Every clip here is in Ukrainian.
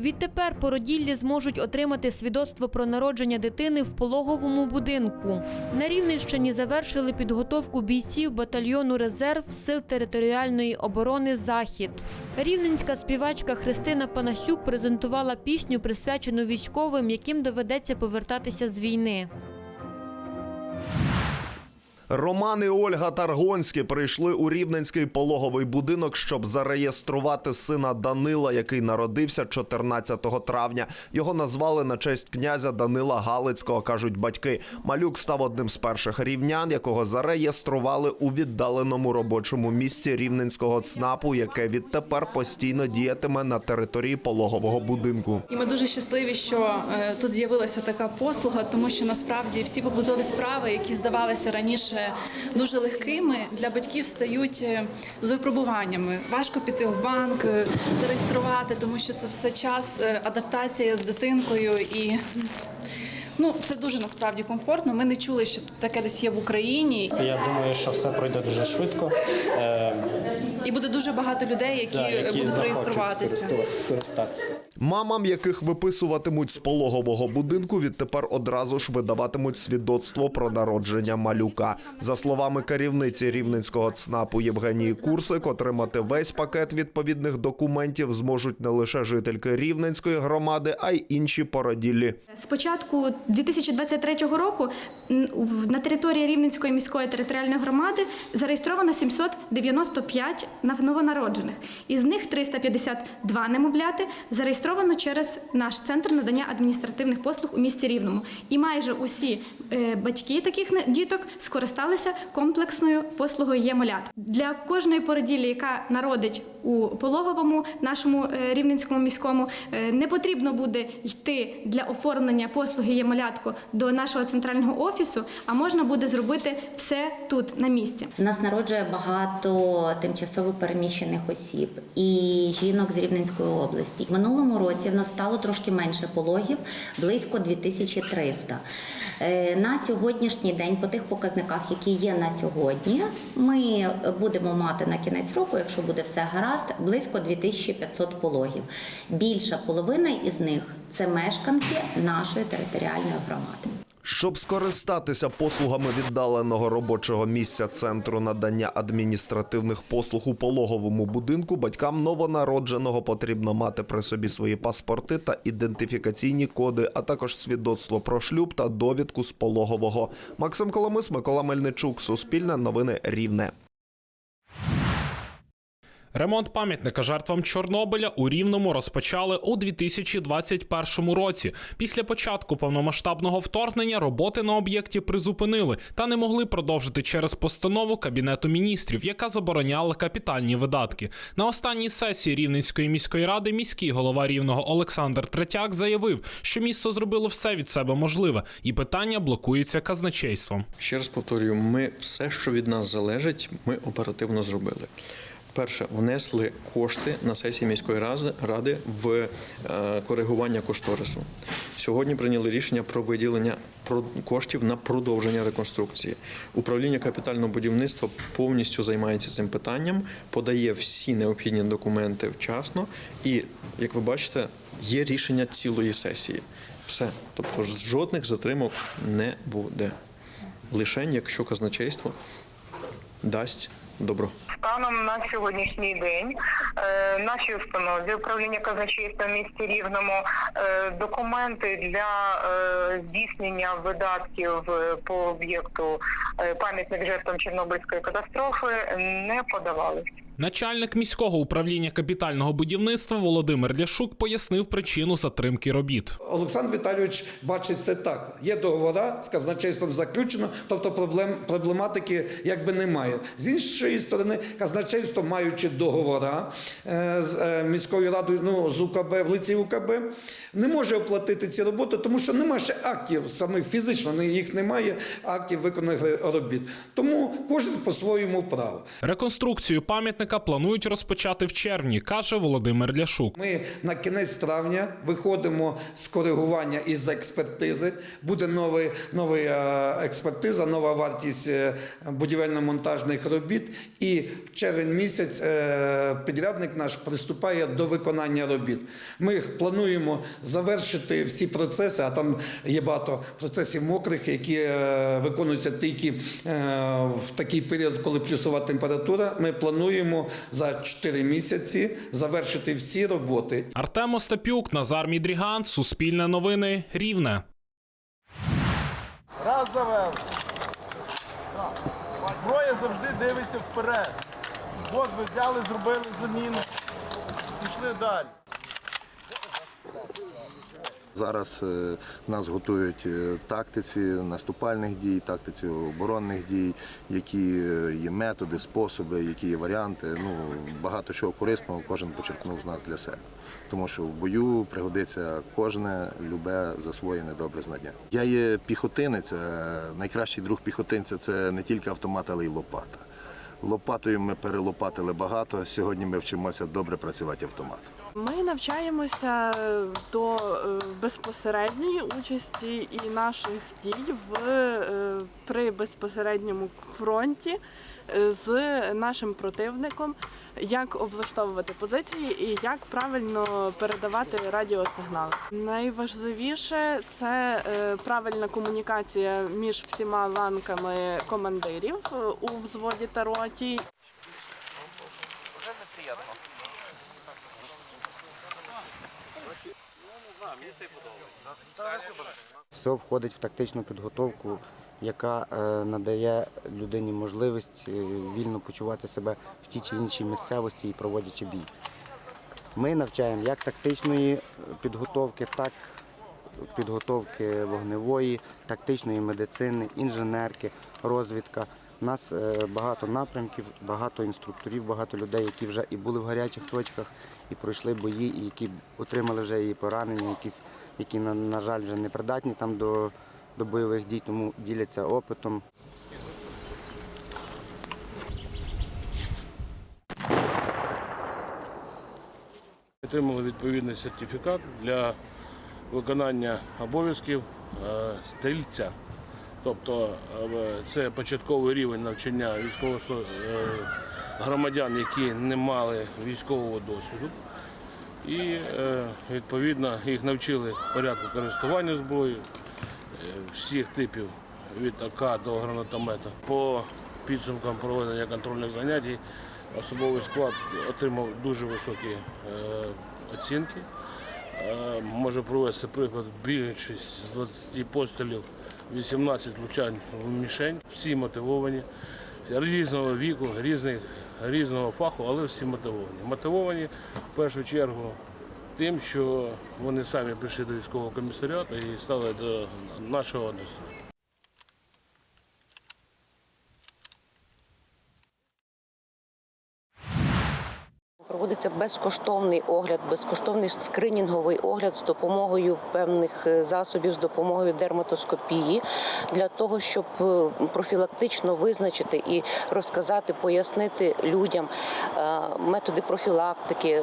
Відтепер породіллі зможуть отримати свідоцтво про народження дитини в пологовому будинку. На Рівненщині завершили підготовку бійців батальйону резерв сил територіальної оборони Захід. Рівненська співачка Христина Панасюк презентувала пісню, присвячену військовим, яким доведеться повертатися з війни. Роман і Ольга Таргонські прийшли у рівненський пологовий будинок, щоб зареєструвати сина Данила, який народився 14 травня. Його назвали на честь князя Данила Галицького, кажуть батьки. Малюк став одним з перших рівнян, якого зареєстрували у віддаленому робочому місці рівненського ЦНАПу, яке відтепер постійно діятиме на території пологового будинку. І ми дуже щасливі, що е, тут з'явилася така послуга, тому що насправді всі побутові справи, які здавалися раніше дуже легкими, для батьків стають е, з випробуваннями. Важко піти в банк, е, зареєструвати, тому що це все час е, адаптація з дитинкою і. Ну, це дуже насправді комфортно. Ми не чули, що таке десь є в Україні, Я думаю, що все пройде дуже швидко. Е, і буде дуже багато людей, які, да, які будуть реєструватися. скористатися. Мамам, яких виписуватимуть з пологового будинку, відтепер одразу ж видаватимуть свідоцтво про народження малюка. За словами керівниці рівненського ЦНАПу Євгенії Курсик, отримати весь пакет відповідних документів зможуть не лише жительки Рівненської громади, а й інші породіллі. З початку 2023 року в- на території Рівненської міської територіальної громади зареєстровано 795 нав- новонароджених. Із них 352 немовляти зареєстровано через наш центр надання адміністративних послуг у місті Рівному. І майже усі е, батьки таких діток скористалися комплексною послугою «Є молят». Для кожної породілі, яка народить у пологовому нашому е, рівненському міському, е, не потрібно буде йти для оформлення послуги «Є-малятко» до нашого центрального офісу, а можна буде зробити все тут на місці. Нас народжує багато тимчасово переміщених осіб і жінок з Рівненської області. В минулому році в нас стало трошки менше пологів, близько 2300. Е, На сьогоднішній день, по тих показниках, які є на сьогодні, ми будемо мати на кінець року, якщо буде все гаразд, близько 2500 пологів. Більша половина із них це мешканки нашої територіальної громади. Щоб скористатися послугами віддаленого робочого місця центру надання адміністративних послуг у пологовому будинку, батькам новонародженого потрібно мати при собі свої паспорти та ідентифікаційні коди, а також свідоцтво про шлюб та довідку з пологового. Максим Коломис, Микола Мельничук, Суспільне новини Рівне. Ремонт пам'ятника жертвам Чорнобиля у Рівному розпочали у 2021 році. Після початку повномасштабного вторгнення роботи на об'єкті призупинили та не могли продовжити через постанову Кабінету міністрів, яка забороняла капітальні видатки. На останній сесії Рівненської міської ради міський голова Рівного Олександр Третяк заявив, що місто зробило все від себе можливе, і питання блокується казначейством. Ще раз повторюю, ми все, що від нас залежить, ми оперативно зробили. Перше, внесли кошти на сесії міської ради в е, коригування кошторису. Сьогодні прийняли рішення про виділення коштів на продовження реконструкції. Управління капітального будівництва повністю займається цим питанням, подає всі необхідні документи вчасно, і, як ви бачите, є рішення цілої сесії. Все, тобто жодних затримок не буде. Лише якщо казначейство дасть добро. Станом на сьогоднішній день е, нашій установі управління казначейства в місті Рівному е, документи для е, здійснення видатків по об'єкту пам'ятник жертвам Чорнобильської катастрофи не подавались. Начальник міського управління капітального будівництва Володимир Ляшук пояснив причину затримки робіт. Олександр Віталійович бачить це так. Є договора з казначейством заключено, тобто проблем, проблематики якби немає. З іншої сторони, казначейство, маючи договора е, з е, міською радою, ну з УКБ в лиці УКБ, не може оплатити ці роботи, тому що немає ще актів самих фізично, їх немає актів виконаних робіт. Тому кожен по своєму праву. Реконструкцію пам'ятника підрядника планують розпочати в червні, каже Володимир Ляшук. Ми на кінець травня виходимо з коригування із експертизи. Буде новий, новий е, експертиза, нова вартість е, будівельно-монтажних робіт. І в червень місяць е, підрядник наш приступає до виконання робіт. Ми плануємо завершити всі процеси, а там є багато процесів мокрих, які виконуються тільки в такий період, коли плюсова температура. Ми плануємо за 4 місяці завершити всі роботи. Артем Остапюк, Назар Мідріган, Суспільне новини, Рівне. Раз завели. Зброя завжди дивиться вперед. От ви взяли, зробили заміну. Пішли далі. Зараз е, нас готують е, тактиці наступальних дій, тактиці оборонних дій, які е, є методи, способи, які є варіанти. Ну багато чого корисного кожен почерпнув з нас для себе. Тому що в бою пригодиться кожне любе засвоєне добре знання. Я є піхотинець. Найкращий друг піхотинця це не тільки автомат, але й лопата. Лопатою ми перелопатили багато. Сьогодні ми вчимося добре працювати автоматом. Ми навчаємося до е, безпосередньої участі і наших дій в е, при безпосередньому фронті е, з нашим противником, як облаштовувати позиції і як правильно передавати радіосигнали. Найважливіше це е, правильна комунікація між всіма ланками командирів е, у взводі та роті. Вже неприємно. Все входить в тактичну підготовку, яка е, надає людині можливість е, вільно почувати себе в тій чи іншій місцевості і проводячи бій. Ми навчаємо як тактичної підготовки, так підготовки вогневої, тактичної медицини, інженерки, розвідка. У нас е, багато напрямків, багато інструкторів, багато людей, які вже і були в гарячих точках, і пройшли бої, і які отримали вже і поранення, якісь, які, на, на жаль, вже не придатні там до, до бойових дій, тому діляться опитом. Отримали відповідний сертифікат для виконання обов'язків е, стрільця. Тобто е, це початковий рівень навчання військових е, громадян, які не мали військового досвіду. І відповідно їх навчили порядку користування зброєю всіх типів від АК до гранатомета. По підсумкам проведення контрольних занять особовий склад отримав дуже високі е, оцінки. Е, Можу привести приклад, більшість з 20 пострілів, 18 влучань в мішень, всі мотивовані, різного віку, різних, різного фаху, але всі мотивовані. Мотивовані в першу чергу тим, що вони самі прийшли до військового комісаріату і стали до нашого однострою. Проводиться безкоштовний огляд, безкоштовний скринінговий огляд з допомогою певних е, засобів, з допомогою дерматоскопії, для того, щоб е, профілактично визначити і розказати, пояснити людям е, методи профілактики,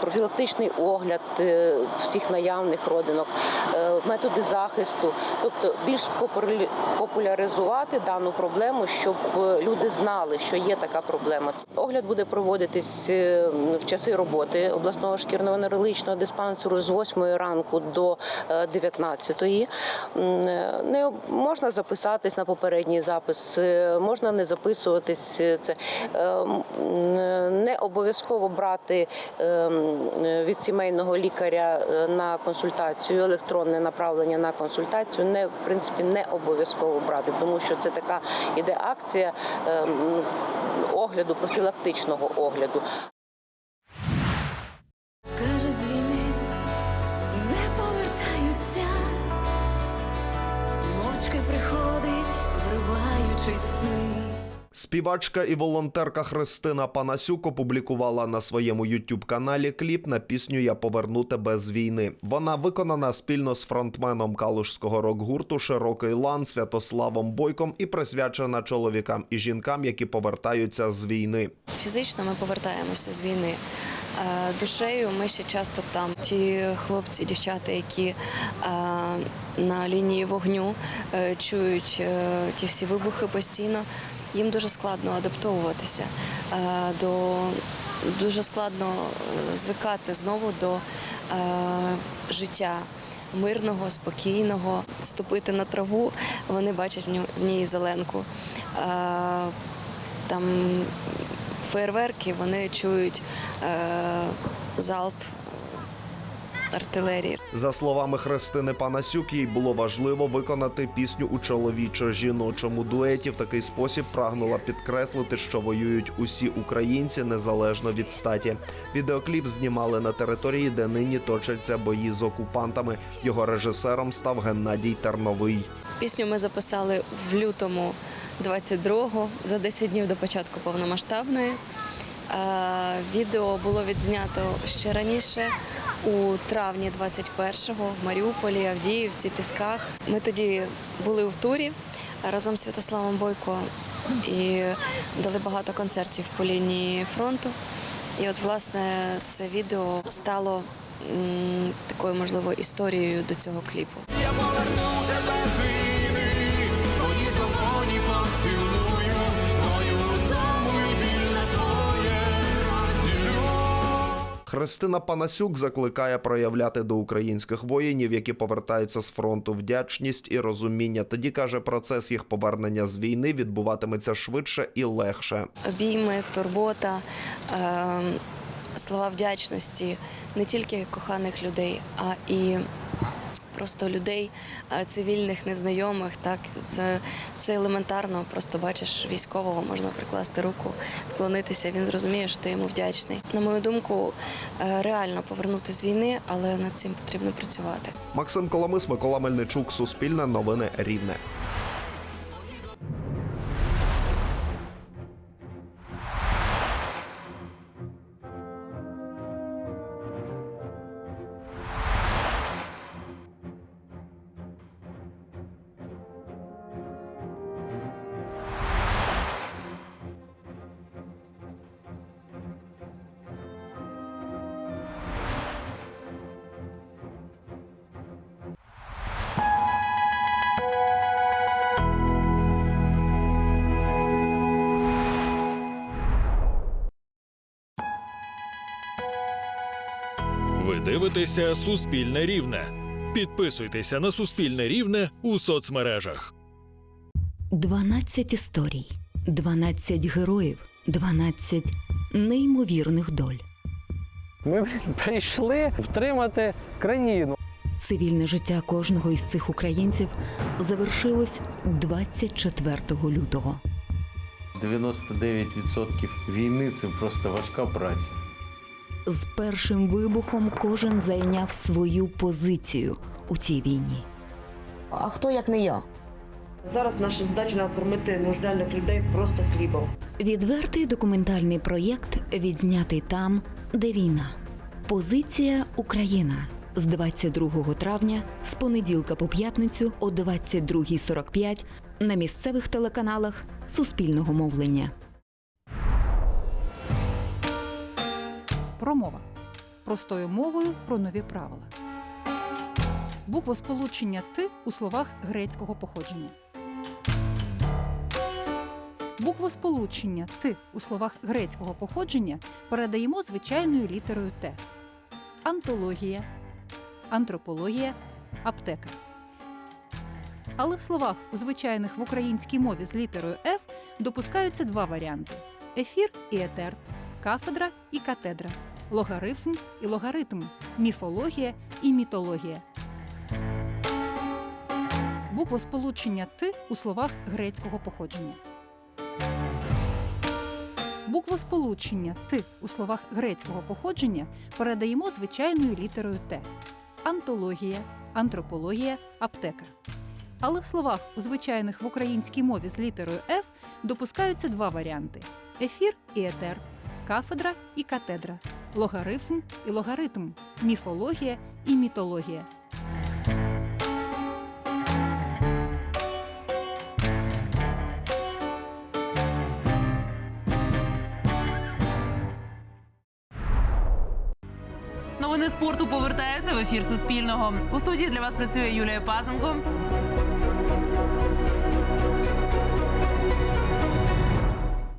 профілактичний огляд всіх наявних родинок, методи захисту, тобто більш популяри- популяризувати дану проблему, щоб люди знали, що є така проблема. Огляд буде проводитись в часи роботи обласного шкірно-венерологічного диспансеру з 8 ранку до 19. Е, Не можна записатись на попередній запис, е, можна не записуватись. е, Це е, е, не обов'язково брати е, е, від сімейного лікаря е, на консультацію, електронне направлення на консультацію. Не в принципі не обов'язково брати, тому що це така іде акція е, огляду, профілактичного огляду. Мовчки приходить, вриваючись в сни. Співачка і волонтерка Христина Панасюк опублікувала на своєму youtube каналі кліп на пісню Я поверну тебе з війни. Вона виконана спільно з фронтменом калужського рок-гурту Широкий лан Святославом Бойком і присвячена чоловікам і жінкам, які повертаються з війни. Фізично ми повертаємося з війни. Е, Душею ми ще часто там. Ті хлопці, дівчата, які е, на лінії вогню е, чують ті всі вибухи постійно, їм дуже складно адаптовуватися е, до. Дуже складно е, звикати знову до е, життя мирного, спокійного, ступити на траву. Вони бачать в ній зеленку. Е, там фейерверки, вони чують залп артилерії. За словами Христини Панасюк, їй було важливо виконати пісню у чоловічо-жіночому дуеті. В такий спосіб прагнула підкреслити, що воюють усі українці незалежно від статі. Відеокліп знімали на території, де нині точаться бої з окупантами. Його режисером став Геннадій Терновий. Пісню ми записали в лютому 22-го, за 10 днів до початку повномасштабної. Е, Відео було відзнято ще раніше, у травні 21-го в Маріуполі, Авдіївці, Пісках. Ми тоді були в турі разом з Святославом Бойко і дали багато концертів по лінії фронту. І от, власне, це відео стало такою, можливо, історією до цього кліпу. Я поверну тебе з твої долоні поцілую, Христина Панасюк закликає проявляти до українських воїнів, які повертаються з фронту, вдячність і розуміння. Тоді каже, процес їх повернення з війни відбуватиметься швидше і легше. обійми, турбота, е, слова вдячності не тільки коханих людей, а і просто людей, е, цивільних, незнайомих. Так це, це елементарно. Просто бачиш військового, можна прикласти руку, вклонитися. Він зрозуміє, що ти йому вдячний. На мою думку, е, реально повернути з війни, але над цим потрібно працювати. Максим Коломис, Микола Мельничук, Суспільне новини Рівне. Дивитеся Суспільне Рівне. Підписуйтеся на Суспільне Рівне у соцмережах. 12 історій, 12 героїв, 12 неймовірних доль. Ми прийшли втримати країну. Цивільне життя кожного із цих українців завершилось 24 лютого. 99% війни це просто важка праця. З першим вибухом кожен зайняв свою позицію у цій війні. А хто як не я? Зараз наша задача накормити нужденних людей просто хлібом. Відвертий документальний проєкт відзнятий там, де війна. Позиція Україна з 22 травня з понеділка по п'ятницю о 22.45 на місцевих телеканалах Суспільного мовлення. Промова простою мовою про нові правила. Буквосполучення ти у словах грецького походження. Буквосполучення ти у словах грецького походження передаємо звичайною літерою Т. Антологія, антропологія, аптека. Але в словах, у звичайних в українській мові з літерою Ф допускаються два варіанти: ефір і етер, кафедра і катедра, логарифм і логаритм, міфологія і мітологія. Буквосполучення ти у словах грецького походження. Буквосполучення ти у словах грецького походження передаємо звичайною літерою Т. Антологія, антропологія, аптека. Але в словах, у звичайних в українській мові з літерою Ф допускаються два варіанти: ефір і етер, кафедра і катедра, логарифм і логаритм, міфологія і мітологія. Новини спорту повертаються в ефір Суспільного. У студії для вас працює Юлія Пазенко.